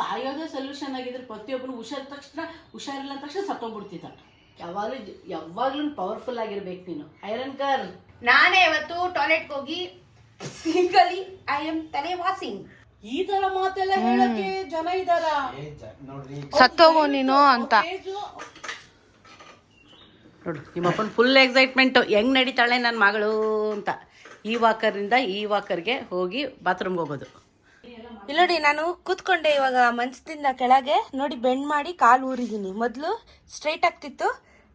ಸಾಯೋದೇ solution ಆಗಿದ್ರೆ ಪ್ರತಿಯೊಬ್ಬರು ಹುಷಾರ ತಕ್ಷಣ ಹುಷಾರಿಲ್ಲ ತಕ್ಷಣ ಸತ್ತೋಗ್ಬಿಡ್ತಿದ್ದ ಯಾವಾಗಲೂ ಯಾವಾಗ್ಲೂ ಪವರ್ಫುಲ್ ಆಗಿರ್ಬೇಕು ನೀನು. ಐರನ್ ಕರ್ ನಾನೇ ಇವತ್ತು ಟಾಯ್ಲೆಟ್ಗೆ ಹೋಗಿ ಸಿಂಗಲಿ ಐ ಆಮ್ ತಲೆ ವಾಸಿಂಗ್ ಈ ತರ ಮಾತೆಲ್ಲ ಹೇಳಕ್ಕೆ ಜನ ಇದಾರ ಸತ್ತೋಗು ನೀನು ಅಂತ. ನೋಡು ನಿಮ್ಮಪ್ಪನ ಫುಲ್ ಎಕ್ಸೈಟ್ಮೆಂಟ್ ಹೆಂಗ್ ನಡೀತಾಳೆ ನನ್ನ ಮಗಳು ಅಂತ. ಈ ವಾಕರಿಂದ ಈ ವಾಕರ್ಗೆ ಹೋಗಿ ಬಾತ್ರೂಮ್ಗೆ ಹೋಗೋದು. ಇಲ್ಲಿ ನೋಡಿ ನಾನು ಕೂತ್ಕೊಂಡೆ ಇವಾಗ ಮಂಚದಿಂದ ಕೆಳಗೆ. ನೋಡಿ ಬೆಂಡ್ ಮಾಡಿ ಕಾಲು ಊರಿದ್ದೀನಿ. ಮೊದಲು ಸ್ಟ್ರೈಟ್ ಆಗ್ತಿತ್ತು.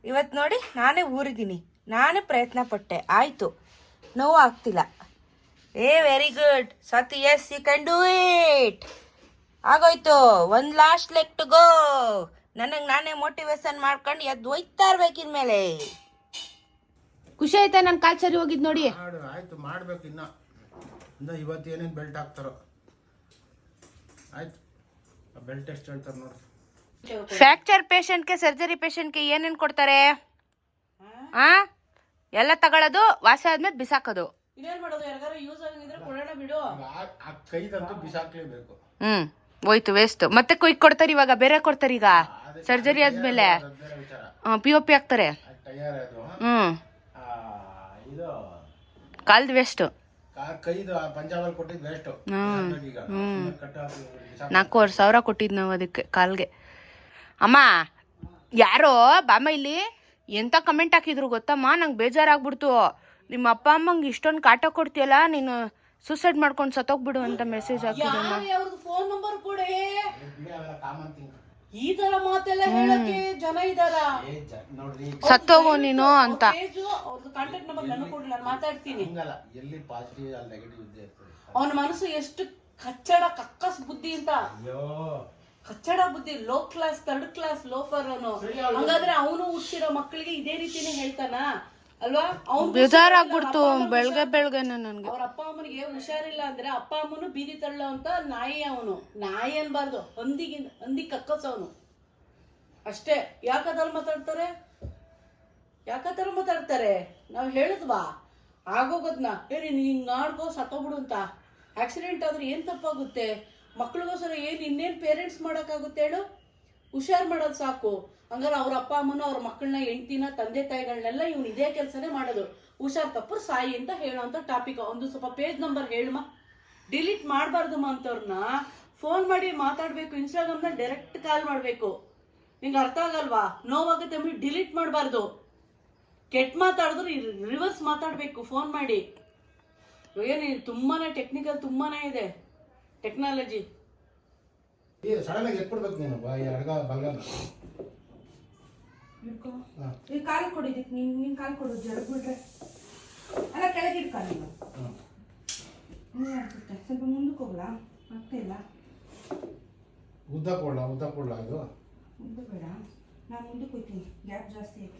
ಇವತ್ತು ನೋಡಿ ನಾನೇ ಊರಿದ್ದೀನಿ. ನಾನೇ ಪ್ರಯತ್ನ ಪಟ್ಟೆ. ಆಯಿತು. ನೋವು ಆಗ್ತಿಲ್ಲ. ಏ very good Sathi yes you can do it ಆಗೋಯ್ತು. ಒಂದು ಲಾಸ್ಟ್ ಲೆಗ್ ಟು ಗೋ ನನಗೆ ನಾನೇ ಮೋಟಿವೇಶನ್ ಮಾಡ್ಕೊಂಡು ಎದ್ದು ಒಯ್ತಾ ಇರ್ಬೇಕಿನ ಮೇಲೆ ಖುಷಿ ಆಯ್ತಾ ನನ್ನ ಕಾಲ್ ಸರಿ ಹೋಗಿದ್ ನೋಡಿ? ಆಯ್ತು ಮಾಡ್ಬೇಕು ಇನ್ನ. ಇನ್ನ ಇವತ್ತು ಏನೇನು ಬೆಲ್ಟ್ ಹಾಕ್ತಾರೋ. ಆಯ್ತು. ಬೆಲ್ಟ್ ಎಷ್ಟು ಹೇಳ್ತಾರೆ ನೋಡಿ. ಫ್ರ್ಯಾಕ್ಚರ್ ಪೇಷಂಟ್ಗೆ ಸರ್ಜರಿ ಪೇಷಂಟ್ಗೆ ಏನೇನು ಕೊಡ್ತಾರೆ? ಆ? ಎಲ್ಲ ತಗೊಳ್ಳೋದು ವಾಸಿ ಆದ್ಮೇಲೆ ಬಿಸಾಕೋದು. ಇನ್ನೇನ್ ಮಾಡೋದು? ಯಾರಿಗಾರ ಯೂಸ್ ಆಗಿದ್ರೆ ಕೊಡೋಣ ಬಿಡು. ಆ- ಆ ಕೈದಂತೂ ಬಿಸಾಕ್ಲೇಬೇಕು. ಹ್ಮ್. ಹೋಯ್ತು ವೇಸ್ಟ್ ಮತ್ತೆ ಕುಯ್ಕ್ ಕೊಡ್ತಾರೆ ಇವಾಗ ಬೇರೆ ಕೊಡ್ತಾರೆ ಈಗ. ಸರ್ಜರಿ ಆದ್ಮೇಲೆ. ಪಿ ಒ ಪಿ ಹಾಕ್ತಾರೆ. ಟಯರ್ ಅದು. ಹ್ಮ್. ಆ, ಇದು ಕಾಲ್ದು ವೇಸ್ಟ್ ಕಾ- ಕೈದು ಆ ಪಂಜಾಬಲ್ಲಿ ಕೊಟ್ಟಿದ್ದು ವೇಸ್ಟು ಈಗ ಕಟ್ಟು ಹಾಕಿ ಬಿಸಾಕ್- ನಾಲ್ಕೂವರೆ ಸಾವಿರ ಕೊಟ್ಟಿದ್ದು ನಾವು ಅದಕ್ಕೆ ಕಾಲ್ಗೆ. ಅಮ್ಮ ಯಾರೋ ಬಾಮ ಇಲ್ಲಿ ಎಂತ ಕಮೆಂಟ್ ಹಾಕಿದ್ರು ಗೊತ್ತಮ್ಮ? ನಂಗೆ ಬೇಜಾರಾಗ್ಬಿಡ್ತು. ನಿಮ್ಮ ಅಪ್ಪ ಅಮ್ಮಂಗೆ ಇಷ್ಟೊಂದು ಕಾಟ ಕೊಡ್ತೀಯಲ್ಲ ನೀನು ಸೂಸೈಡ್ ಮಾಡ್ಕೊಂಡು ಸತ್ತೋಗ್ಬಿಡು ಅಂತ ಮೆಸೇಜ್ ಹಾಕಿದ್ರು ಈ ತರ ಮಾತೆಲ್ಲ ಹೇಳಕ್ಕೆ ಜನ ಇದಾರ? ನೋಡ್ರಿ ಸತ್ತೋಗು ನೀನು ಅಂತ. ಅವ್ರದ್ದು ಕಾಂಟ್ಯಾಕ್ಟ್ ನಂಬರ್ ನನಗೆ ಕೊಡ್ಲಿ ನಾನು ಮಾತಾಡ್ತೀನಿ. ಹಿಂಗಲ್ಲ ಎಲ್ಲಿ ಪಾಸಿಟಿವ್ ಅಲ್ಲಿ ನೆಗೆಟಿವ್ ಇದ್ದೇ ಇರ್ತದೆ. ಅವನ ಮನಸ್ಸು ಎಷ್ಟು ಕಚ್ಚಡ ಕಕ್ಕಸ್ ಬುದ್ಧಿ ಅಂತ. ಅಯ್ಯೋ. ಕಚ್ಚಡ ಬುದ್ಧಿ low class third class loafer ಅವನು ಹಂಗಾದ್ರೆ ಅವನು ಹುಟ್ಟಿರೋ ಮಕ್ಕಳಿಗೆ ಇದೇ ರೀತಿನೇ ಹೇಳ್ತಾನ? ಅಲ್ವಾ? ಅವ್ನು ಬೇಜಾರಾಗ್ಬಿಡ್ತು ಬೆಳಗ್ಗೆ ಬೆಳಗ್ಗೆನೆ ನನ್ಗೆ. ಅವ್ರ ಅಪ್ಪ ಅಮ್ಮನಿಗೆ ಹುಷಾರಿಲ್ಲ ಅಂದ್ರೆ ಅಪ್ಪ ಅಮ್ಮನು ಬೀದಿ ತಳ್ಳ ಅಂತ ನಾಯಿ ಅವನು. ನಾಯಿ ಅನ್ಬಾರ್ದು. ಹಂದಿಗಿಂತ ಹಂದಿ ಕಕ್ಕಸವನು. ಅಷ್ಟೇ. ಯಾಕದಲ್ ಮಾತಾಡ್ತಾರೆ? ಯಾಕತರ ಮಾತಾಡ್ತಾರೆ? ನಾವು ಹೇಳಿದ್ವಾ ಆಗೋಗೋದ್ನ ಹೇಳಿ ನೀನ್ ನಾಡ್ಗೋ ಸತ್ತೋಗ್ಬಿಡು ಅಂತ. ಆಕ್ಸಿಡೆಂಟ್ ಆದ್ರೆ ಏನ್ ತಪ್ಪಾಗುತ್ತೆ? ಮಕ್ಳಿಗೋಸ್ಕರ ಏನ್ ಇನ್ನೇನ್ ಪೇರೆಂಟ್ಸ್ ಮಾಡಕ್ಕಾಗುತ್ತೆ ಹೇಳು? ಹುಷಾರ್ ಮಾಡೋದು ಸಾಕು. ಹಂಗಾರೆ ಅವ್ರ ಅಪ್ಪ, ಅಮ್ಮನ ಅವ್ರ ಮಕ್ಕಳನ್ನ, ಹೆಂಡ್ತಿನ, ತಂದೆ, ತಾಯಿಗಳನ್ನೆಲ್ಲ ಇವ್ನು ಇದೇ ಕೆಲಸನೇ ಮಾಡೋದು. ಹುಷಾರ್ ತಪ್ಪು ಸಾಯಿ ಅಂತ ಹೇಳೋಂಥ ಟಾಪಿಕ್ ಒಂದು ಸ್ವಲ್ಪ ಪೇಜ್ ನಂಬರ್ ಹೇಳಮ್ಮ ಡಿಲೀಟ್ ಮಾಡಬಾರ್ದು ಅಂತವ್ರನ್ನ ಫೋನ್ ಮಾಡಿ ಮಾತಾಡಬೇಕು ಇನ್ಸ್ಟಾಗ್ರಾಮ್ನ ಡೈರೆಕ್ಟ್ ಕಾಲ್ ಮಾಡಬೇಕು. ನಿಂಗೆ ಅರ್ಥ ಆಗಲ್ವಾ? ನೋವಾಗುತ್ತೆ ಅಂದ್ಬಿಟ್ಟು ಡಿಲೀಟ್ ಮಾಡಬಾರ್ದು. ಕೆಟ್ಟ ಮಾತಾಡಿದ್ರು ರಿವರ್ಸ್ ಮಾತಾಡಬೇಕು ಫೋನ್ ಮಾಡಿ. ಏನು ತುಂಬಾನೇ ಟೆಕ್ನಿಕಲ್ ತುಂಬಾನೇ ಇದೆ. ಟೆಕ್ನಾಲಜಿ ಈ ಸಡನ್ ಆಗಿ ಎತ್ಬಿಡ್ಬೇಕು ನೀನು. ಬಾ ಎಡಗ ಬಲಗಲ್ಲ ಹಾ. ಕಾಲು ಕೊಡಿದಕ್ಕೆ ನೀನು ನಿನ್ ಕಾಲು ಕೊಡು ಜರಗ್ಬಿಟ್ರೆ ಅಲ್ಲ ಕೆಳಗೆ ಕಾಲು ನೀನು. ನೀನು ಅನ್ಸುತ್ತೆ ಸ್ವಲ್ಪ ಮುಂದಕ್ಕೆ ಹೋಗ್ಲಾ? ಆಗ್ತಾ ಇಲ್ಲ? ಉದ್ದ ಕೊಡ್ಲ ಉದ್ದ ಕೊಡ್ಲ ಇದು? ಮುಂದೆ ಬೇಡ. ನಾನು ಮುಂದಕ್ಕೆ ಹೋಗ್ತೀನಿ. ಗ್ಯಾಪ್ ಜಾಸ್ತಿ ಐತೆ.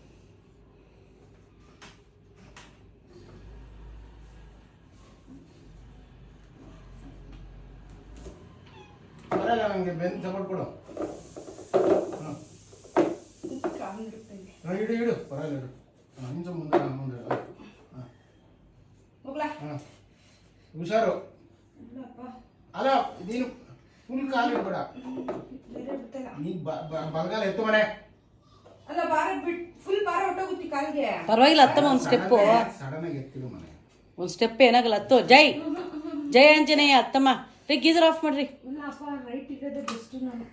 ಬರಲ್ಲ ನನಗೆ ಬೆನ್ ಸಪೋರ್ಟ್ ಕೊಡು ಹಾಂ ಇಡು ಇಡು ಬರಲ್ಲ ಇಡು. ಹಾಂ ನಿಮಿಷ ಮುಂದೆ ಹಾಂ, ಮುಂದೆ ಹಾಂ. ಹುಷಾರು. ಇಲ್ಲಪ್ಪ. ಅಲ್ಲ ನೀನು ಫುಲ್ ಕಾಲು ಇಡ್ಬೇಡ. ನೀ ಬಲಗಾಲ ಎತ್ತು ಮನೆ. ಅಲ್ಲ ಬಾರ ಬಿಟ್ ಫುಲ್ ಬಾರ ಹೊಟ್ಟೋಗುತ್ತೆ ಕಾಲ್ಗೆ. ಪರವಾಗಿಲ್ಲ ಅತ್ತಮ್ಮ ಒಂದು ಸ್ಟೆಪ್ಪು ಸಡನ್ ಆಗಿ ಎತ್ತಿಡು ಮನೆ. ಒಂದು ಸ್ಟೆಪ್ ಏನಾಗಲ್ಲ ಅತ್ತೋ ಜೈ. ಜೈ ಆಂಜನೇಯ ಅತ್ತಮ್ಮ. ರೀ ಗೀಸರ್ ಆಫ್ ಮಾಡ್ರಿ. ರೈಟ್ ಇರೋದೇ ಬೆಸ್ಟ್ ನಾನು.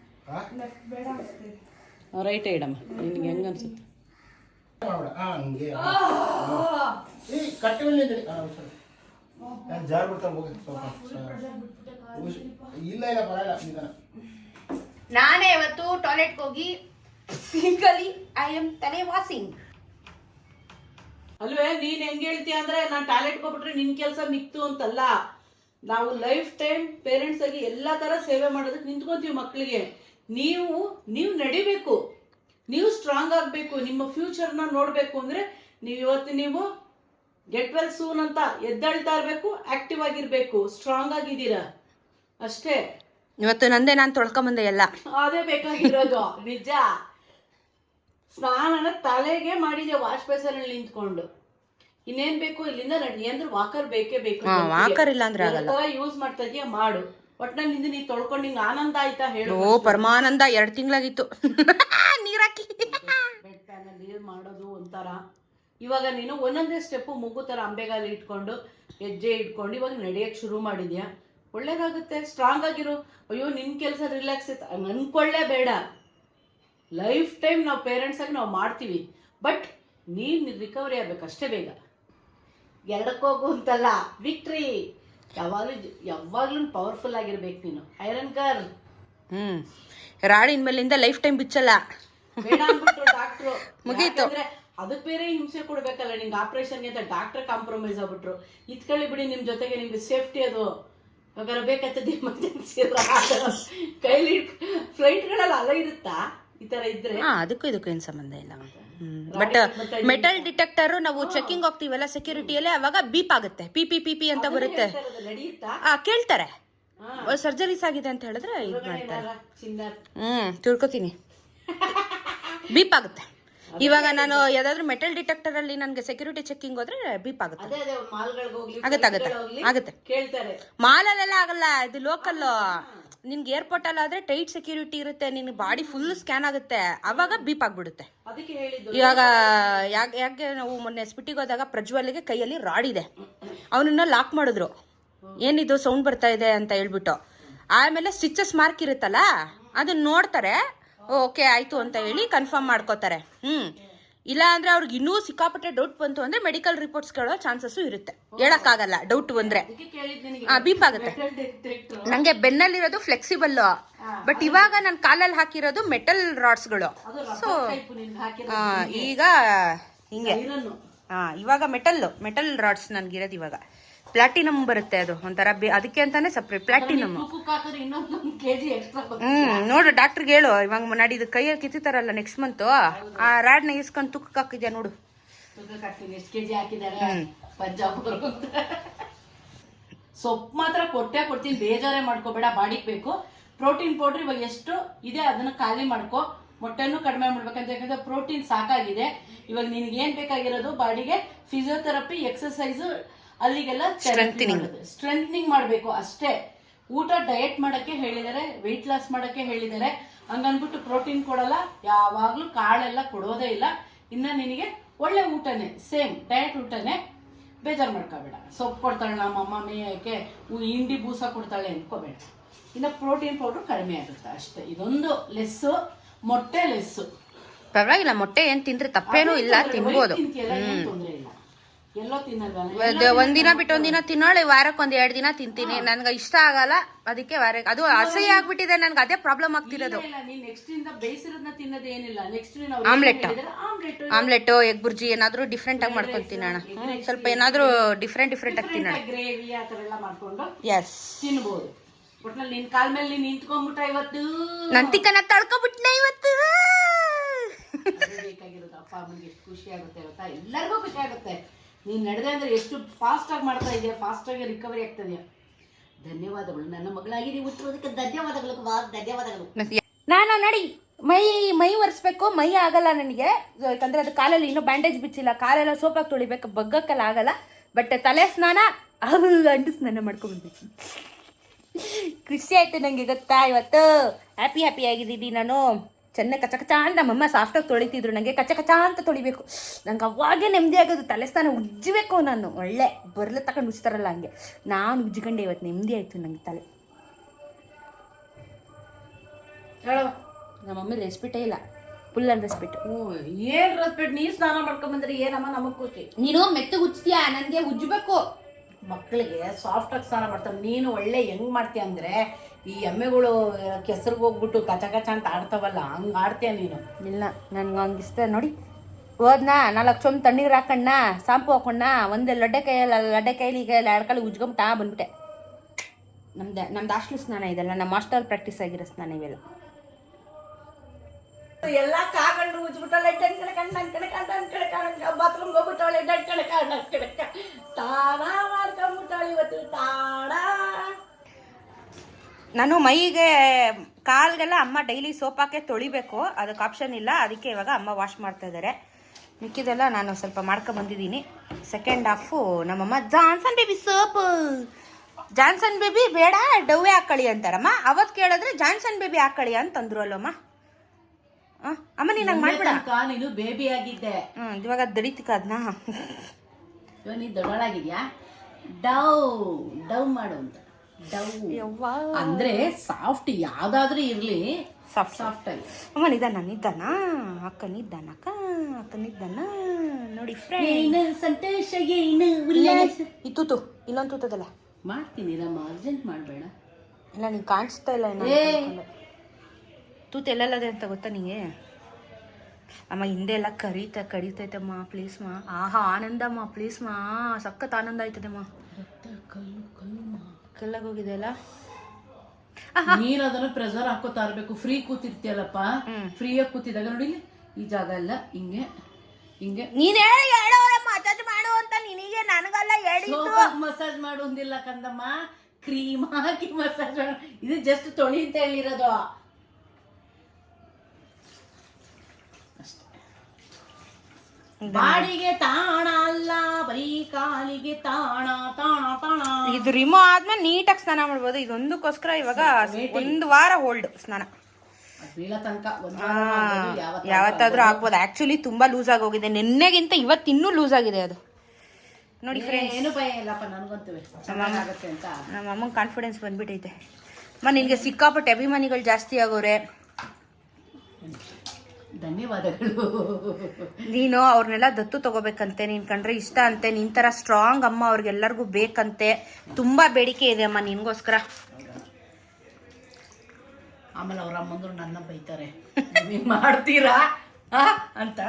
ಲೆಫ್ಟ್ ಬೇಡ ಅನಿಸ್ತದೆ ರೈಟ್ ಇಡಮ್ಮ. ನಿನ್ಗೆ ಹೆಂಗ ಅನ್ಸುತ್ತೆ? ಜಾರ್ ಬಿಡ್ತಾರೆ ಹೋಗಿ ಇಲ್ಲ ಇಲ್ಲ ಬರಲ್ಲ ನಿಧಾನ. ನಾನೇ ಇವತ್ತು ಟಾಯ್ಲೆಟ್ಗೆ ಹೋಗಿ ಸಿಂಗಲಿ ಐ ಎಂ ತಲೆ ವಾಸಿಂಗ್ ಅಲ್ವೇ ನೀನ್ ಹೆಂಗ್ ಹೇಳ್ತೀಯ ಅಂದ್ರೆ ನಾನ್ ಟಾಯ್ಲೆಟ್ ಹೋಗ್ಬಿಟ್ರೆ ನಿನ್ ಕೆಲಸ ಮಿಕ್ತು ಅಂತಲ್ಲ. ನಾವು ಲೈಫ್ ಟೈಮ್ ಪೇರೆಂಟ್ಸ್ ಆಗಿ ಎಲ್ಲಾ ತರ ಸೇವೆ ಮಾಡೋದಕ್ಕೆ ನಿಂತ್ಕೊತೀವಿ ಮಕ್ಕಳಿಗೆ ನೀವು ನೀವು ನಡಿಬೇಕು. ನೀವು ಸ್ಟ್ರಾಂಗ್ ಆಗಬೇಕು. ನಿಮ್ಮ ಫ್ಯೂಚರ್ನ ನೋಡಬೇಕು ಅಂದ್ರೆ ನೀವು ಇವತ್ತು ನೀವು ಗೆಟ್ ವೆಲ್ ಸೂನ್ ಅಂತ ಎದ್ದಳ್ತಾ ಇರಬೇಕು ಆಕ್ಟಿವ್ ಆಗಿರಬೇಕು. ಸ್ಟ್ರಾಂಗ್ ಆಗಿದ್ದೀರಾ? ಅಷ್ಟೇ. ಇವತ್ತು ನಂದೇ ನಾನು ತೊಳ್ಕೊಂಬಂದೆ ಎಲ್ಲ. ಅದೇ ಬೇಕಾಗಿರೋದು. ನಿಜ. ಸ್ನಾನನ ತಲೆಗೆ ಮಾಡಿದೆ ವಾಶ್ ಬೇಸರಲ್ಲಿ ನಿಂತ್ಕೊಂಡು. ಇನ್ನೇನ್ ಬೇಕು? ಇಲ್ಲಿಂದ ನಡಿ ಅಂದ್ರೆ ವಾಕರ್ ಬೇಕೇ ಬೇಕು. ಹಾ, ವಾಕರ್ ಇಲ್ಲ ಅಂದ್ರೆ ಆಗಲ್ಲ. ಯೂಸ್ ಮಾಡ್ತಾ ಇದೀಯ? ಮಾಡು. ಒಟ್ನಲ್ಲಿ ನಿಂದ ನೀ ತೊಳ್ಕೊಂಡು ನಿಂಗೆ ಆನಂದ ಆಯ್ತಾ ಹೇಳು ಓ ಪರಮಾನಂದ ಎರಡು ತಿಂಗಳಾಗಿತ್ತು. ನೀರಾಕಿ. ಬೆಡ್ ನೀರು ಮಾಡೋದು ಒಂಥರ. ಇವಾಗ ನೀನು ಒಂದೊಂದೇ ಸ್ಟೆಪ್ ಮುಗು ಥರ ಅಂಬೆಗಾಲಿ ಇಟ್ಕೊಂಡು ಹೆಜ್ಜೆ ಇಟ್ಕೊಂಡು ಇವಾಗ ನಡಿಯಕ್ ಶುರು ಮಾಡಿದ್ಯಾ? ಒಳ್ಳೇದಾಗುತ್ತೆ. ಸ್ಟ್ರಾಂಗ್ ಆಗಿರು. ಅಯ್ಯೋ ನಿನ್ ಕೆಲಸ ರಿಲ್ಯಾಕ್ಸ್ ಇತ್ತು ಅನ್ಕೊಳ್ಳೇ ಬೇಡ ಲೈಫ್ ಟೈಮ್ ನಾವು ಪೇರೆಂಟ್ಸಾಗಿ ನಾವು ಮಾಡ್ತೀವಿ. ಬಟ್ ನೀನು ರಿಕವರಿ ಆಗ್ಬೇಕು ಅಷ್ಟೇ ಬೇಗ. ಎರಡಕ್ಕೋಗು ಅಂತಲ್ಲ. ವಿಕ್ಟ್ರಿ ಯಾವಾಗಲೂ ಯಾವಾಗ್ಲೂ ಪವರ್ಫುಲ್ ಆಗಿರ್ಬೇಕು ನೀನು. ಐರನ್ ಕರ್ ಹ್ಮ್. ರಾಡಿನ ಮೇಲಿಂದ ಲೈಫ್ ಟೈಮ್ ಬಿಚ್ಚಲ್ಲ. ಬೇಡ ಅಂದ್ಬಿಟ್ರು ಡಾಕ್ಟ್ರು ಮುಗೀತು. ಯಾಕಂದ್ರೆ ಅದಕ್ಕೆ ಬೇರೆ ಹಿಂಸೆ ಕೊಡ್ಬೇಕಲ್ಲ. ನಿಂಗೆ ಆಪರೇಷನ್ಗೆ ಅಂತ ಡಾಕ್ಟರ್ ಕಾಂಪ್ರಮೈಸ್ ಆಗ್ಬಿಟ್ರು. ಇತ್ಕೊಳ್ಳಿ ಬಿಡಿ ನಿಮ್ ಜೊತೆಗೆ ನಿಮ್ಗೆ ಸೇಫ್ಟಿ ಅದು. ಇವಾಗ ಬೇಕಾಗ್ತದೆ ಎಮರ್ಜೆನ್ಸಿ ಕೈಲಿ ಫ್ಲೈಟ್ಗಳೆಲ್ಲ ಅಲ್ಲ ಇರುತ್ತಾ? ಈ ತರ ಇದ್ರೆ? ಹಾ ಅದಕ್ಕೂ ಇದಕ್ಕೂ ಏನು ಸಂಬಂಧ ಇಲ್ಲ. ಬಟ್ ಮೆಟಲ್ ಡಿಟೆಕ್ಟರ್ ನಾವು ಚೆಕಿಂಗ್ ಹೋಗ್ತೀವಲ್ಲ ಸೆಕ್ಯೂರಿಟಿಯಲ್ಲೇ ಅವಾಗ ಬೀಪ್ ಆಗುತ್ತೆ. ಪಿ ಪಿ ಪಿ ಪಿ ಅಂತ ಬರುತ್ತೆ. ಆ ಕೇಳ್ತಾರೆ. ಸರ್ಜರೀಸ್ ಆಗಿದೆ ಅಂತ ಹೇಳಿದ್ರೆ ಇದು ಮಾಡ್ತಾರೆ. ಹ್ಮ್ ತಿಳ್ಕೊತೀನಿ ಬೀಪ್ ಆಗುತ್ತೆ. ಇವಾಗ ನಾನು ಯಾವ್ದಾದ್ರು ಮೆಟಲ್ ಡಿಟೆಕ್ಟರ್ ಅಲ್ಲಿ ನನಗೆ ಸೆಕ್ಯೂರಿಟಿ ಚೆಕಿಂಗ್ ಹೋದ್ರೆ ಬೀಪ್ ಆಗುತ್ತೆ. ಆಗತ್ತೆ, ಆಗತ್ತೆ. ಆಗತ್ತೆ. ಮಾಲಲ್ಲೆಲ್ಲ ಆಗಲ್ಲ ಇದು ಲೋಕಲ್ ನಿನ್ಗೆ ಏರ್ಪೋರ್ಟ್ ಅಲ್ಲಿ ಆದ್ರೆ ಟೈಟ್ ಸೆಕ್ಯೂರಿಟಿ ಇರುತ್ತೆ ನಿನ್ ಬಾಡಿ ಫುಲ್ ಸ್ಕ್ಯಾನ್ ಆಗುತ್ತೆ. ಅವಾಗ ಬೀಪ್ ಆಗ್ಬಿಡುತ್ತೆ. ಇವಾಗ ಯಾಕೆ ಯಾಕೆ ನಾವು ಮೊನ್ನೆ ಸ್ಪಿಟ್ಟಿಗೆ ಹೋದಾಗ ಪ್ರಜ್ವಲ್ಗೆ ಕೈಯಲ್ಲಿ ರಾಡ್ ಇದೆ. ಅವನನ್ನ ಲಾಕ್ ಮಾಡಿದ್ರು. ಏನಿದು ಸೌಂಡ್ ಬರ್ತಾ ಇದೆ ಅಂತ ಹೇಳ್ಬಿಟ್ಟು. ಆಮೇಲೆ ಸ್ಟಿಚಸ್ ಮಾರ್ಕ್ ಇರುತ್ತಲ್ಲ ಅದನ್ನ ನೋಡ್ತಾರೆ. ಓಕೆ ಆಯ್ತು ಅಂತ ಹೇಳಿ ಕನ್ಫರ್ಮ್ ಮಾಡ್ಕೋತಾರೆ. ಹ್ಞೂ ಇಲ್ಲ ಅಂದ್ರೆ ಅವ್ರಿಗೆ ಇನ್ನೂ ಸಿಕ್ಕಾಪಟ್ಟೆ ಡೌಟ್ ಬಂತು ಅಂದ್ರೆ ಮೆಡಿಕಲ್ ರಿಪೋರ್ಟ್ಸ್ ಕೇಳೋ ಚಾನ್ಸಸ್ ಇರುತ್ತೆ. ಹೇಳಕ್ಕಾಗಲ್ಲ ಡೌಟ್ ಬಂದ್ರೆ. ಹಾಂ ಬೀಪ್ ಆಗುತ್ತೆ. ನನಗೆ ಬೆನ್ನಲ್ಲಿರೋದು ಫ್ಲೆಕ್ಸಿಬಲ್ ಬಟ್ ಇವಾಗ ನಾನು ಕಾಲಲ್ಲಿ ಹಾಕಿರೋದು ಮೆಟಲ್ ರಾಡ್ಸ್ಗಳು ಸೊ ಈಗ ಹಿಂಗೆ. ಹಾಂ ಇವಾಗ ಮೆಟಲ್ ಮೆಟಲ್ ರಾಡ್ಸ್ ನನ್ಗಿರೋದು ಇವಾಗ. ಪ್ಲಾಟಿನಮ್ ಬರುತ್ತೆ ಅದು ಒಂಥರ ಬೇ ಅದಕ್ಕೆ ಅಂತಾನೆ ಸಪ್ರೇಟ್ ಪ್ಲಾಟಿನಮ್ ಹ್ಮ್ ನೋಡು ಡಾಕ್ಟರ್ಗೆ ಹೇಳು. ಇವಾಗ ನಾಡಿದ್ದು ಕೈಯಲ್ಲಿ ಕಿತ್ತಿತಾರಲ್ಲ ನೆಕ್ಸ್ಟ್ ಮಂತ್ ಆ ರಾಡ್ನ ಇಸ್ಕೊಂಡು ತುಕ್ಕಕ್ಕೆ ಹಾಕಿದ್ಯಾ ನೋಡು. ಸೊಪ್ಪು ಮಾತ್ರ ಕೊಟ್ಟೆ ಕೊಡ್ತೀನಿ ಬೇಜಾರೇ ಮಾಡ್ಕೋಬೇಡ ಬಾಡಿಗೆ ಬೇಕು. ಪ್ರೋಟೀನ್ ಪೌಡ್ರ್ ಇವಾಗ ಎಷ್ಟು ಇದೆ ಅದನ್ನ ಖಾಲಿ ಮಾಡ್ಕೋ. ಮೊಟ್ಟೆನೂ ಕಡಿಮೆ ಮಾಡ್ಬೇಕಂತ ಯಾಕಂದ್ರೆ ಪ್ರೋಟೀನ್ ಸಾಕಾಗಿದೆ. ಇವಾಗ ನಿನ್ಗೆ ಏನ್ ಬೇಕಾಗಿರೋದು ಬಾಡಿಗೆ ಫಿಸಿಯೋಥೆರಪಿ ಎಕ್ಸಸೈಸ್ ಅಲ್ಲಿಗೆಲ್ಲ ಸ್ಟ್ರೆಂಥನಿಂಗ್ ಮಾಡಬೇಕು ಅಷ್ಟೇ. ಊಟ ಡಯಟ್ ಮಾಡಕ್ಕೆ ಹೇಳಿದ್ದಾರೆ ವೆಯ್ಟ್ ಲಾಸ್ ಮಾಡಕ್ಕೆ ಹೇಳಿದ್ದಾರೆ. ಹಂಗನ್ಬಿಟ್ಟು ಪ್ರೋಟೀನ್ ಕೊಡಲ್ಲ ಯಾವಾಗ್ಲೂ ಕಾಳೆಲ್ಲ ಕೊಡೋದೇ ಇಲ್ಲ. ಇನ್ನ ನಿನಗೆ ಒಳ್ಳೆ ಊಟನೇ ಸೇಮ್ ಡಯಟ್ ಊಟನೇ. ಬೇಜಾರು ಮಾಡ್ಕೋಬೇಡ. ಸೊಪ್ಪು ಕೊಡ್ತಾಳೆ ನಮ್ಮ ಅಮ್ಮ ಮೇಯಕ್ಕೆ ಹಿಂಡಿ ಬೂಸ ಕೊಡ್ತಾಳೆ ಅನ್ಕೋಬೇಡ ಇನ್ನು ಪ್ರೋಟೀನ್ ಪೌಡ್ರ್ ಕಡಿಮೆ ಆಗುತ್ತೆ ಅಷ್ಟೇ. ಇದೊಂದು ಲೆಸ್ಸು ಮೊಟ್ಟೆ ಲೆಸ್ಸು ಪರವಾಗಿಲ್ಲ ಮೊಟ್ಟೆ ಏನ್ ತಿಂದ್ರೆ ತಪ್ಪೇನೂ ಇಲ್ಲ ತಿನ್ಬೋದು. ತೊಂದರೆ ಇಲ್ಲ. ಒಂದಿನ ಬಿಟ್ಟು ಒಂದಿನ ತಿನ್ನೋಳಿ ವಾರಕ್ಕೆ ಒಂದ್ ಎರಡ್ ದಿನ ತಿಂತೀನಿ. ನನ್ಗೆ ಇಷ್ಟ ಆಗಲ್ಲ ಅದಕ್ಕೆ ವಾರಕ್ಕೆ ಅದು ಅಸಹ್ಯ ಆಗ್ಬಿಟ್ಟಿದೆ ನನ್ಗೆ ಅದೇ ಪ್ರಾಬ್ಲಮ್ ಆಗ್ತಿರೋದು. ಆಮ್ಲೆಟ್ ಆಮ್ಲೆಟ್ ಎಗ್ ಬುರ್ಜಿ ಏನಾದ್ರೂ ಡಿಫ್ರೆಂಟ್ ಆಗಿ ಮಾಡ್ಕೊಂತೀನಿ ಅಣ್ಣ. ಸ್ವಲ್ಪ ಏನಾದ್ರೂ ಡಿಫ್ರೆಂಟ್ ಡಿಫ್ರೆಂಟ್ ಆಗಿ ತಿನ್ನೋಣ. ಎಸ್ ತಿನ್ಬೋದು. ಒಟ್ನಲ್ಲಿ ನಿನ್ ಕಾಲ್ ಮೇಲೆ ನೀನ್ ನಿಂತ್ಕೊಂಡ್ಬಿಟ್ಟ ಇವತ್ತು ನಂತಿಕನ ತಳ್ಕೊಬಿಟ್ನೆ ಇವತ್ತು. ಅದೇ ಬೇಕಾಗಿರೋದು. ಅಪ್ಪ ಅಮ್ಮನಿಗೆ ಎಷ್ಟು ಖುಷಿ ಆಗುತ್ತೆ ಗೊತ್ತಾ? ಎಲ್ಲರಿಗೂ ಖುಷಿ ಆಗುತ್ತೆ. ನೀನ್ ನಡೆದೆ ಅಂದರೆ ಎಷ್ಟು ಫಾಸ್ಟಾಗಿ ಮಾಡ್ತಾ ಇದೆಯಾ? ಫಾಸ್ಟಾಗಿ ರಿಕವರಿ ಆಗ್ತದೆಯಾ ಧನ್ಯವಾದಗಳು. ನನ್ನ ಮಗಳಾಗಿ ನೀವು ಹುಟ್ಟಿರೋದಕ್ಕೆ ಧನ್ಯವಾದಗಳು ಧನ್ಯವಾದಗಳು. ನಾನು ನಡಿ. ಮೈ ಮೈ ಒರೆಸ್ಬೇಕು, ಮೈ ಆಗಲ್ಲ ನನಗೆ. ಯಾಕಂದ್ರೆ ಅದು ಕಾಲಲ್ಲಿ ಇನ್ನೂ ಬ್ಯಾಂಡೇಜ್ ಬಿಚ್ಚಿಲ್ಲ. ಕಾಲೆಲ್ಲ ಸೋಪಾಗಿ ತೊಳಿಬೇಕು. ಬಗ್ಗಕ್ಕೆಲ್ಲ ಆಗಲ್ಲ. ಬಟ್ ತಲೆ ಸ್ನಾನ ಅಂಡು ಸ್ನಾನ ಮಾಡ್ಕೊಂಡ್ಬಂದ್ಬಿಟ್ಟು ಖುಷಿ ಆಯ್ತು ನನಗೆ ಗೊತ್ತಾ ಇವತ್ತು? ಹ್ಯಾಪಿ ಹ್ಯಾಪಿ ಆಗಿದ್ದೀನಿ ನಾನು. ಚೆನ್ನಾಗಿ ಕಚ ಕಚ ಅಂತ ನಮ್ಮಮ್ಮ ಸಾಫ್ಟಾಗಿ ತೊಳಿತಿದ್ರು. ನನಗೆ ಕಚ ಕಚ ಅಂತ ತೊಳಿಬೇಕು. ನಂಗೆ ಅವಾಗೇ ನೆಮ್ಮದಿ ಆಗೋದು. ತಲೆ ಸ್ನಾನ ಉಜ್ಜಬೇಕು ನಾನು. ಒಳ್ಳೆ ಬರ್ಲ ತಗೊಂಡು ಉಜ್ತಾರಲ್ಲ ಹಂಗೆ. ನಾನು ಉಜ್ಜಿಕೊಂಡೆ ಇವತ್ತು ನೆಮ್ಮದಿ ಆಯಿತು ನಂಗೆ ತಲೆ. ಹೇಳೋ. ನಮ್ಮ ಮಮ್ಮಿ ರೆಸ್ಪಿಟೇ ಇಲ್ಲ. ಫುಲ್ ರೆಸ್ಪಿಟ್ ಓ ಏನ್ ರೆಸ್ಪೆಕ್ಟ್ ನೀನು ಸ್ನಾನ ಮಾಡ್ಕೊಂಡ್ಬಂದ್ರೆ ಏನಮ್ಮ ನಮಗೆ ಕೂತಿ ನೀನು ಮೆತ್ತಗೆ ಉಜ್ತೀಯಾ? ನನಗೆ ಉಜ್ಜಬೇಕು. ಮಕ್ಕಳಿಗೆ ಸಾಫ್ಟ್ ಆಗಿ ಸ್ನಾನ ಮಾಡ್ತಾರೆ. ನೀನು ಒಳ್ಳೆ ಹೆಂಗ್ ಮಾಡ್ತೀಯ ಅಂದರೆ ಈ ಎಮ್ಮೆಗಳು ಕೆಸರಿಗೆ ಹೋಗ್ಬಿಟ್ಟು ಕಚ ಕಚ ಅಂತ ಆಡ್ತಾವಲ್ಲ ಹಂಗೆ ಆಡ್ತೀಯ ನೀನು? ಇಲ್ಲ ನನ್ಗೆ ಹಂಗೆ ಇಷ್ಟ ನೋಡಿ ಹೋದ್ನಾ? ನಾಲ್ಕು ಚೊಂಬ್ ತಣ್ಣೀರು ಹಾಕಣ್ಣ ಸಾಂಪು ಹಾಕೊಂಡ ಒಂದೇ ಲಡ್ಡೆ ಕೈಯಲ್ಲಿ ಲಡ್ಡೆ ಕೈಲಿ ಈಗ ಎರಡು ಕಾಲು ಉಜ್ಕೊಂಬಿಟ್ಟಾ ಬಂದ್ಬಿಟ್ಟೆ. ನಮ್ದು ನಮ್ದು ಹಾಸ್ಟ್ಲು ಸ್ನಾನ ಇದೆಲ್ಲ ನಮ್ಮ ಹಾಸ್ಟೆಲ್ ಪ್ರಾಕ್ಟೀಸ್ ಆಗಿರೋ ಸ್ನಾನ ಇವೆಲ್ಲ. ಎಲ್ಲ ಕಾಗಂಡು ಉಜ್ಬಿಟ್ಟಾಳೆ ಡನ್ ಕಣಕ ಡನ್ ಕಣಕ ಡನ್ ಕಣಕ ಬಾತ್ರೂಮ್ಗೆ ಹೋಗ್ಬಿಟ್ಟಾಳೆ ಡನ್ ಕಣಕ ತಾಣ ಇವತ್ತು ತಾಣ ನಾನು ಮೈಗೆ ಕಾಲ್ಗೆಲ್ಲ ಅಮ್ಮ ಡೈಲಿ ಸೋಪ್ ತೊಳಿಬೇಕು, ಅದಕ್ಕೆ ಆಪ್ಷನ್ ಇಲ್ಲ, ಅದಕ್ಕೆ ಇವಾಗ ಅಮ್ಮ ವಾಶ್ ಮಾಡ್ತಾ ಇದ್ದಾರೆ ಮಿಕ್ಕಿದೆಲ್ಲ ನಾನು ಸ್ವಲ್ಪ ಮಾಡ್ಕೊ ಬಂದಿದ್ದೀನಿ. ಸೆಕೆಂಡ್ ಹಾಫು ನಮ್ಮಮ್ಮ, Johnson baby soap! Johnson baby ಬೇಡ, ಡವ್ವೆ ಹಾಕೊಳ್ಳಿ ಅಂತಾರಮ್ಮ. ಅವತ್ತು ಕೇಳಿದ್ರೆ ಜಾನ್ಸನ್ ಬೇಬಿ ಹಾಕೊಳ್ಳಿ ಅಂತಂದ್ರು ಅಲ್ಲಮ್ಮ. ಅಮ್ಮ ನೀನು ಹಂಗೆ ಮಾಡ್ಬೇಡ. ನೀನು ಬೇಬಿ ಆಗಿದ್ದೆ ಹ್ಞೂ ಇವಾಗ ದಡಿತಿಕ ಅದನ್ನ ಇವಾಗ ನೀನ್ ದೊಡ್ಡವಳಾಗಿದ್ಯಾ? ಡವ್ ಡವ್ ಮಾಡು ಅಂತ. ಡವ್ ಯವ್ವಾ. ಅಂದ್ರೆ ಸಾಫ್ಟ್ ಯಾವ್ದಾದ್ರೂ ಇರ್ಲಿ. ಸಾಫ್ಟ್. ಸಾಫ್ಟ್ ಆಗಿ. ಅಮ್ಮ ನಿಧಾನ ನಿಧಾನ. ಅಕ್ಕ ನಿಧಾನ ಅಕ್ಕ ಅಕ್ಕ ನಿಧಾನ. ನೋಡಿ ಫ್ರೆಂಡ್ ಸಂತೋಷ ಏನು ಉಲ್ಲಾಸ? ಇತ್ತು ತೂತು ಇಲ್ಲೊಂದು ತೂತದಲ್ಲ. ಮಾಡ್ತೀನಿ ರಮ್ಮ ಅರ್ಜೆಂಟ್ ಮಾಡಬೇಡ. ಇಲ್ಲ ನೀನು ಕಾಣಿಸ್ತಾ ಇಲ್ಲ. ತೂತು ಎಲ್ಲಲ್ಲದೆ ಅಂತ ಗೊತ್ತಾ ನಿಂಗೆ? ಅಮ್ಮ ಹಿಂದೆ ಎಲ್ಲ ಕರೀತ ಕಡಿತೈತಮ್ಮ ಪ್ಲೀಸ್ ಮಾ. ಆಹಾ ಆನಂದಮ್ಮ ಪ್ಲೀಸ್ ಮಾ. ಸಖತ್ ಆನಂದ ಆಯ್ತದಮ್ಮ. ಕಲ್ಲು ಕಲ್ಲು ಮಾ. ಕೆಲ್ಲಾಗ ಹೋಗಿದೆ ಅಲ್ಲ? ನೀನ್ ಅದನ್ನ ಪ್ರೆಸರ್ ಹಾಕೋತಾ ಇರ್ಬೇಕು. ಫ್ರೀ ಕೂತಿರ್ತೀಯಲ್ಲಪ್ಪ. ಫ್ರೀಯಾಗಿ ಕೂತಿದಾಗ ನೋಡಿ ಈ ಜಾಗ ಎಲ್ಲ ಹಿಂಗೆ ಹಿಂಗೆ. ನೀನ್ ಹೇಳಿ ಮಸಾಜ್ ಮಾಡು ಅಂತ ನಿನಗೆ ನನಗಲ್ಲ ಹೇಳಿ ಮಸಾಜ್ ಮಾಡೋದಿಲ್ಲ ಕಂದಮ್ಮ. ಕ್ರೀಮ್ ಹಾಕಿ ಮಸಾಜ್ ಮಾಡು. ಇದು ಜಸ್ಟ್ ತೊಳಿ ಅಂತ ಹೇಳಿರೋದು. ಬಾಡಿಗೆ ತಾಣ ಅಲ್ಲ ಬರೀ ಕಾಲಿಗೆ ತಾಣ ತಾಣ ತಾಣ. ಇದು ರಿಮೂವ್ ಆದ್ಮೇಲೆ ನೀಟಾಗಿ ಸ್ನಾನ ಮಾಡ್ಬೋದು. ಇದೊಂದಕ್ಕೋಸ್ಕರ ಇವಾಗ ಒಂದು ವಾರ ಹೋಲ್ಡ್ ಸ್ನಾನ. ಯಾವತ್ತಾದ್ರೂ ಹಾಕ್ಬೋದು ಆಗ್ಬೋದು. ಆಕ್ಚುಲಿ ತುಂಬಾ ಲೂಸ್ ಆಗಿ ಹೋಗಿದೆ ನಿನ್ನೆಗಿಂತ ಇವತ್ತು ಇನ್ನೂ ಲೂಸ್ ಆಗಿದೆ ಅದು. ನೋಡಿ ಫ್ರೆಂಡ್ಸ್ ಏನು ಭಯ ಇಲ್ಲಪ್ಪ ನನಗಂತೂ ಅಂತ. ನಮ್ಮ ಅಮ್ಮಂಗೆ ಕಾನ್ಫಿಡೆನ್ಸ್ ಬಂದ್ಬಿಟ್ಟೈತೆ ಅಮ್ಮ ನಿನಗೆ ಸಿಕ್ಕಾಪಟ್ಟೆ ಅಭಿಮಾನಿಗಳು ಜಾಸ್ತಿ ಆಗೋರೆ. ಧನ್ಯವಾದಗಳು. ನೀನು ಅವ್ರನ್ನೆಲ್ಲ ದತ್ತು ತಗೋಬೇಕಂತೆ ನೀನ್ ಕಂಡ್ರೆ ಇಷ್ಟ ಅಂತೆ ನಿನ್ ತರ ಸ್ಟ್ರಾಂಗ್ ಅಮ್ಮ ಅವ್ರಿಗೆಲ್ಲರಿಗೂ ಬೇಕಂತೆ. ತುಂಬಾ ಬೇಡಿಕೆ ಇದೆ ಅಮ್ಮ ನಿನ್ಗೋಸ್ಕರ. ಆಮೇಲೆ ಅವ್ರ ಅಮ್ಮಂದ್ರು ನನ್ನ ಬೈತಾರೆ. ನೀವ್ ಮಾಡ್ತೀರಾ? ಅಂತ.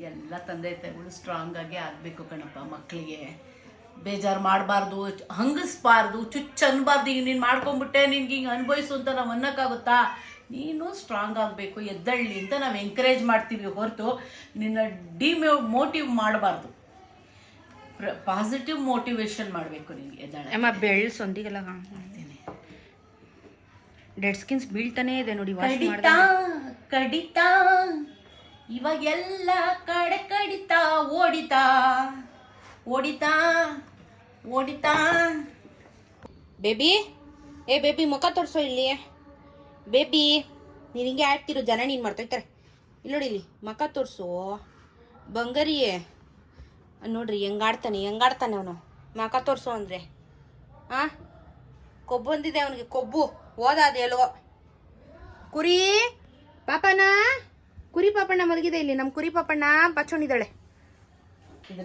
ಎಲ್ಲ ತಂದೆ ತಾಯಿಗಳು ಸ್ಟ್ರಾಂಗ್ ಆಗಿ ಆಗ್ಬೇಕು ಕಣಪ್ಪ ಮಕ್ಕಳಿಗೆ ಬೇಜಾರು ಮಾಡಬಾರ್ದು ಹಂಗಿಸ್ಬಾರ್ದು ಚುಚ್ಚ ಅನ್ಬಾರ್ದು ಈಗ ನೀನು ಮಾಡ್ಕೊಂಬಿಟ್ಟೆ ನಿನ್ಗೆ ಹಿಂಗೆ ಅನ್ಭವಿಸು ಅಂತ ನಾವು ಅನ್ನಕ್ಕಾಗುತ್ತಾ? ನೀನು ಸ್ಟ್ರಾಂಗ್ ಆಗಬೇಕು ಎದ್ದಳ್ಳಿ ಅಂತ ನಾವು ಎಂಕರೇಜ್ ಮಾಡ್ತೀವಿ ಹೊರತು ನಿನ್ನ ಡಿಮೋ ಮೋಟಿವ್ ಮಾಡಬಾರ್ದು. ಪಾಸಿಟಿವ್ ಮೋಟಿವೇಶನ್ ಮಾಡಬೇಕು ನಿಮಗೆ ಎದ್ದಾಳೆ ಅಮ್ಮ ಬೆಳ್ಸೊಂದಿಗೆಲ್ಲ ಸೊಂದಿಗೆಲ್ಲ ಡೆಡ್ ಸ್ಕಿನ್ಸ್ ಬೀಳ್ತಾನೆ ಇದೆ ನೋಡಿ ವಾಶ್ ಕಡಿತ ಕಡಿತ ಇವಾಗೆಲ್ಲ ಕಡೆ ಕಡಿತ ಓಡಿತಾ ಓಡಿತಾ ಓಡಿತಾ. ಬೇಬಿ ಏ ಬೇಬಿ ಮುಖ ತೋರಿಸೋ ಇಲ್ಲಿ. ಬೇಬಿ ನೀನ್ ಹಿಂಗೆ ಆಡ್ತಿರೋ ಜನ ನೀನ್ ಮಾಡ್ತೈತಾರೆ ಇಲ್ಲಿ ನೋಡಿ ಇಲ್ಲಿ ಮಕ ತೋರಿಸು. ಬಂಗರಿಯೇ ನೋಡ್ರಿ ಹೆಂಗಾಡ್ತಾನೆ ಹೆಂಗಾಡ್ತಾನೆ ಅವನು. ಮಕ ತೋರ್ಸು ಅಂದ್ರೆ. ಆ? ಕೊಬ್ಬು ಬಂದಿದೆ ಅವನಿಗೆ ಕೊಬ್ಬು. ಹೋದ ಹೇಳುವ ಕುರಿ ಪಾಪನ ಕುರಿ ಪಾಪಣ್ಣ ಮಲಗಿದೆ ಇಲ್ಲಿ ನಮ್ಮ ಕುರಿ ಪಾಪಣ್ಣ ಬಚ್ಚೊಂಡಿದ್ದಾಳೆ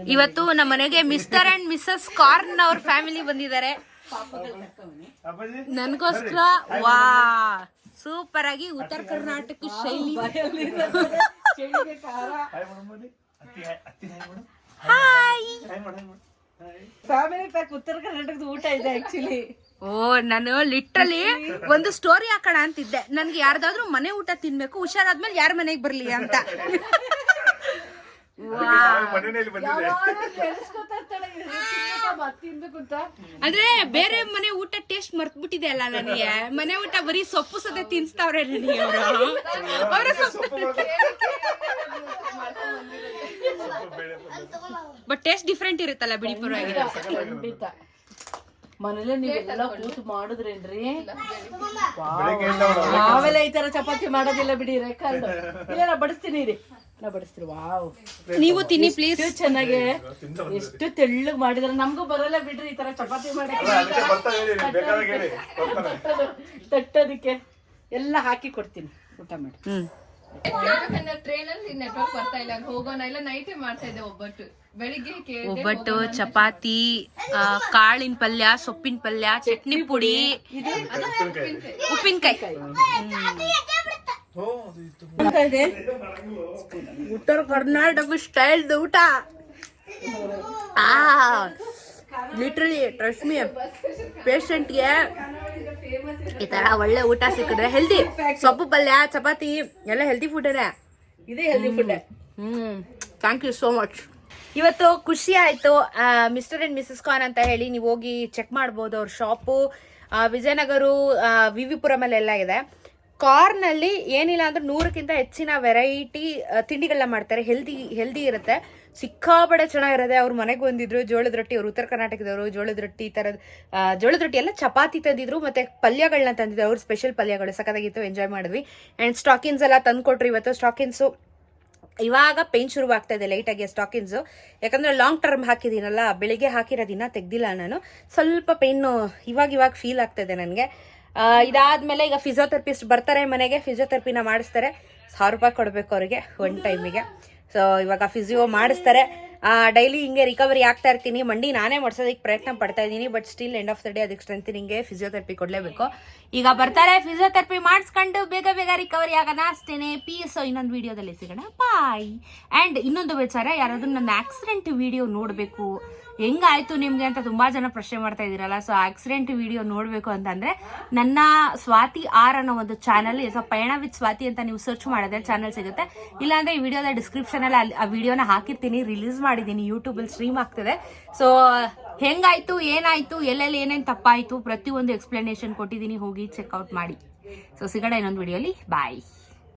ಇವತ್ತು ನಮ್ಮ ಮನೆಗೆ ಮಿಸ್ಟರ್ ಅಂಡ್ ಮಿಸ್ಸಸ್ ಕಾರ್ನ್ ಅವ್ರ ಫ್ಯಾಮಿಲಿ ಬಂದಿದ್ದಾರೆ. ನನಗೋಸ್ಕರ ವಾ. ಸೂಪರ್ ಆಗಿ ಉತ್ತರ ಕರ್ನಾಟಕ ಶೈಲಿ. ಹಾಯ್ ಫ್ಯಾಮಿಲಿ ಪ್ಯಾಕ್ ಉತ್ತರ ಕರ್ನಾಟಕದ ಊಟ ಇದೆ ಆಕ್ಚುಲಿ ಓ ನಾನು ಲಿಟ್ರಲಿ ಒಂದು ಸ್ಟೋರಿ ಹಾಕೋಣ ಅಂತಿದ್ದೆ. ನನ್ಗೆ ಯಾರ್ದಾದ್ರೂ ಮನೆ ಊಟ ತಿನ್ಬೇಕು ಹುಷಾರಾದ್ಮೇಲೆ ಯಾರ ಮನೆಗೆ ಬರ್ಲಿ ಅಂತ. ಅಂದ್ರೆ ಬೇರೆ ಮನೆ ಊಟ ಟೇಸ್ಟ್ ಮರ್ತ್ಬಿಟ್ಟಿದೆ ಅಲ್ಲ ನನಗೆ. ಮನೆ ಊಟ ಬರೀ ಸೊಪ್ಪು ಸದೆ ತಿನ್ಸ್ತಾವ್ರೆ ನನಗೆ ಅವರು. ಅವರ ಸೊಪ್ಪು ಬಟ್ ಟೇಸ್ಟ್ ಡಿಫ್ರೆಂಟ್ ಇರುತ್ತಲ್ಲ ಬಿಡಿ ಪರವಾಗಿಲ್ಲ. ಖಂಡಿತ. ಮನೇಲೆ ನೀವೆಲ್ಲ ಕೂತು ಮಾಡುದ್ರೇನ್ರಿ? ನಾವೆಲ್ಲ ಈ ತರ ಚಪಾತಿ ಮಾಡೋದಿಲ್ಲ ಬಿಡಿ ರೆಕಾರ್ಡ್ ಇಲ್ಲ ಬಡಿಸ್ತೀನಿ ರೀ ನಾ ಬಡಿಸ್ತೀರಿ. ವಾವ್. ನೀವು ತಿನ್ನಿ ಪ್ಲೀಸ್ ಚೆನ್ನಾಗೆ ಎಷ್ಟು ತೆಳ್ಳಗೆ ಮಾಡಿದ್ರೆ. ನಮಗೂ ಬರಲ್ಲ ಬಿಡ್ರಿ ಈ ತರ ಚಪಾತಿ ಮಾಡಿ. ತಟ್ಟೋದಕ್ಕೆ ಎಲ್ಲ ಹಾಕಿ ಕೊಡ್ತೀನಿ. ಊಟ ಮಾಡಿ. ಹ್ಮ್. ಟ್ರೈನ್ ಅಲ್ಲಿ ನೆಟ್ವರ್ಕ್ ಬರ್ತಾ ಇಲ್ಲ ಹೋಗೋಣ ಇಲ್ಲ. ನೈಟೇ ಮಾಡ್ತಾ ಇದ್ದೆ ಒಬ್ಬಟ್ಟು. ಬೆಳಿಗ್ಗೆ ಒಬ್ಬಟ್ಟು ಚಪಾತಿ ಕಾಳಿನ ಪಲ್ಯ ಸೊಪ್ಪಿನ ಪಲ್ಯ ಚಟ್ನಿ ಪುಡಿ. ಉಪ್ಪಿನಕಾಯಿ. ಉತ್ತರ ಕರ್ನಾಟಕ ಸ್ಟೈಲ್ ಊಟ. ಲಿಟ್ರಲಿ ಟ್ರಸ್ಟ್ ಮಿ ಪೇಷಂಟ್ಗೆ ಈ ತರ ಒಳ್ಳೆ ಊಟ ಸಿಕ್ಕಿದ್ರೆ ಹೆಲ್ದಿ ಸೊಪ್ಪು ಪಲ್ಯ, ಚಪಾತಿ, ಎಲ್ಲ ಹೆಲ್ದಿ ಫುಡ್ ಇದೇ healthy food hmm thank you so much ಇವತ್ತು ಖುಷಿ ಆಯ್ತು. ಮಿಸ್ಟರ್ ಅಂಡ್ ಮಿಸಸ್ ಖಾನ್ ಅಂತ ಹೇಳಿ ನೀವು ಹೋಗಿ ಚೆಕ್ ಮಾಡ್ಬೋದು ಅವ್ರ ಶಾಪು ವಿಜಯನಗರ ವಿ ಪುರಮಲ್ಲೆಲ್ಲ ಇದೆ. ಕಾರ್ನಲ್ಲಿ ಏನಿಲ್ಲ ಅಂದ್ರೆ ನೂರಕ್ಕಿಂತ ಹೆಚ್ಚಿನ ವೆರೈಟಿ ತಿಂಡಿಗಳನ್ನ ಮಾಡ್ತಾರೆ. ಹೆಲ್ದಿ ಹೆಲ್ದಿ ಇರುತ್ತೆ. ಸಿಕ್ಕಾಪಡೆ ಚೆನ್ನಾಗಿರುತ್ತೆ ಅವ್ರ ಮನೆಗೆ ಬಂದಿದ್ರು, ಜೋಳದ ರೊಟ್ಟಿ, ಅವ್ರು ಉತ್ತರ ಕರ್ನಾಟಕದವರು ಜೋಳದ ರೊಟ್ಟಿ ಈ ಥರದ ಜೋಳದ ರೊಟ್ಟಿ ಎಲ್ಲ ಚಪಾತಿ ತಂದಿದ್ರು, ಮತ್ತೆ ಪಲ್ಯಗಳನ್ನ ತಂದಿದ್ರು. ಅವ್ರ ಸ್ಪೆಷಲ್ ಪಲ್ಯಗಳು, ಸಖತ್ತಾಗಿತ್ತು ಎಂಜಾಯ್ ಮಾಡಿದ್ವಿ. ಆ್ಯಂಡ್ ಸ್ಟಾಕಿನ್ಸ್ ಎಲ್ಲ ತಂದ್ಕೊಟ್ರಿ ಇವತ್ತು. ಸ್ಟಾಕಿನ್ಸು ಇವಾಗ ಪೇನ್ ಶುರುವಾಗ್ತಾ ಇದೆ ಲೈಟಾಗಿ ಸ್ಟಾಕಿನ್ಸು ಯಾಕಂದ್ರೆ ಲಾಂಗ್ ಟರ್ಮ್ ಹಾಕಿದ್ದೀನಲ್ಲ, ಬೆಳಿಗ್ಗೆ ಹಾಕಿರೋದಿನ ತೆಗ್ದಿಲ್ಲ ನಾನು. ಸ್ವಲ್ಪ ಪೇನು ಇವಾಗ ಇವಾಗ ಫೀಲ್ ಆಗ್ತಾ ಇದೆ ನನಗೆ. ಇದಾದ್ಮೇಲೆ ಈಗ ಫಿಸಿಯೋಥೆರಪಿಸ್ಟ್ ಬರ್ತಾರೆ ಮನೆಗೆ ಫಿಸಿಯೋಥೆರಪಿನ ಮಾಡಿಸ್ತಾರೆ. ಸಾವಿರ ರೂಪಾಯಿ ಕೊಡಬೇಕು ಅವರಿಗೆ ಒನ್ ಟೈಮಿಗೆ ಸೊ ಇವಾಗ ಫಿಸಿಯೋ ಮಾಡಿಸ್ತಾರೆ. ಡೈಲಿ ಹಿಂಗೆ ರಿಕವರಿ ಆಗ್ತಾ ಇರ್ತೀನಿ. ಮಂಡಿ ನಾನೇ ಮಾಡ್ಸೋದಕ್ಕೆ ಪ್ರಯತ್ನ ಪಡ್ತಾ ಇದ್ದೀನಿ but still end of the day ಅದಕ್ಕೆ ಸ್ಟ್ರೆಂಥನಿಂಗೆ ಫಿಸಿಯೋಥೆರಪಿ ಕೊಡಲೇಬೇಕು. ಈಗ ಬರ್ತಾರೆ ಫಿಸಿಯೋಥೆರಪಿ ಮಾಡಿಸ್ಕೊಂಡು ಬೇಗ ಬೇಗ ರಿಕವರಿ ಆಗೋಣ. ಅಷ್ಟೇನೆ ಪೀಸ್ ಇನ್ನೊಂದು ವಿಡಿಯೋದಲ್ಲಿ ಸಿಗೋಣ. ಬಾಯ್ ಆ್ಯಂಡ್ ಇನ್ನೊಂದು ವಿಚಾರ ಯಾರಾದರೂ ನನ್ನ ಆಕ್ಸಿಡೆಂಟ್ ವಿಡಿಯೋ ನೋಡಬೇಕು. ಹೆಂಗಾಯಿತು ನಿಮಗೆ ಅಂತ ತುಂಬಾ ಜನ ಪ್ರಶ್ನೆ ಮಾಡ್ತಾ ಇದ್ದೀರಲ್ಲ. ಸೊ ಆಕ್ಸಿಡೆಂಟ್ ವಿಡಿಯೋ ನೋಡಬೇಕು ಅಂತಂದರೆ ನನ್ನ ಸ್ವಾತಿ ಆರ್ ಅನ್ನೋ ಒಂದು ಚಾನಲ್ ಸೊ ಪಯಣ ವಿತ್ ಸ್ವಾತಿ ಅಂತ ನೀವು ಸರ್ಚ್ ಮಾಡಿದ್ರೆ ಚಾನಲ್ ಸಿಗುತ್ತೆ. ಇಲ್ಲಾಂದರೆ ಈ ವಿಡಿಯೋದ ಡಿಸ್ಕ್ರಿಪ್ಷನ್ ಅಲ್ಲಿ ಆ ವಿಡಿಯೋನ ಹಾಕಿರ್ತೀನಿ ರಿಲೀಸ್ ಮಾಡಿದ್ದೀನಿ ಯೂಟ್ಯೂಬಲ್ಲಿ ಸ್ಟ್ರೀಮ್ ಆಗ್ತದೆ. ಸೊ ಹೆಂಗಾಯ್ತು, ಏನಾಯ್ತು, ಎಲ್ಲೆಲ್ಲಿ ಏನೇನು ತಪ್ಪಾಯ್ತು, ಪ್ರತಿಯೊಂದು ಎಕ್ಸ್ಪ್ಲನೇಷನ್ ಕೊಟ್ಟಿದ್ದೀನಿ, ಹೋಗಿ ಚೆಕ್ಔಟ್ ಮಾಡಿ. ಸೊ ಸಿಗೋಣ ಇನ್ನೊಂದು ವಿಡಿಯೋಲಿ ಬಾಯ್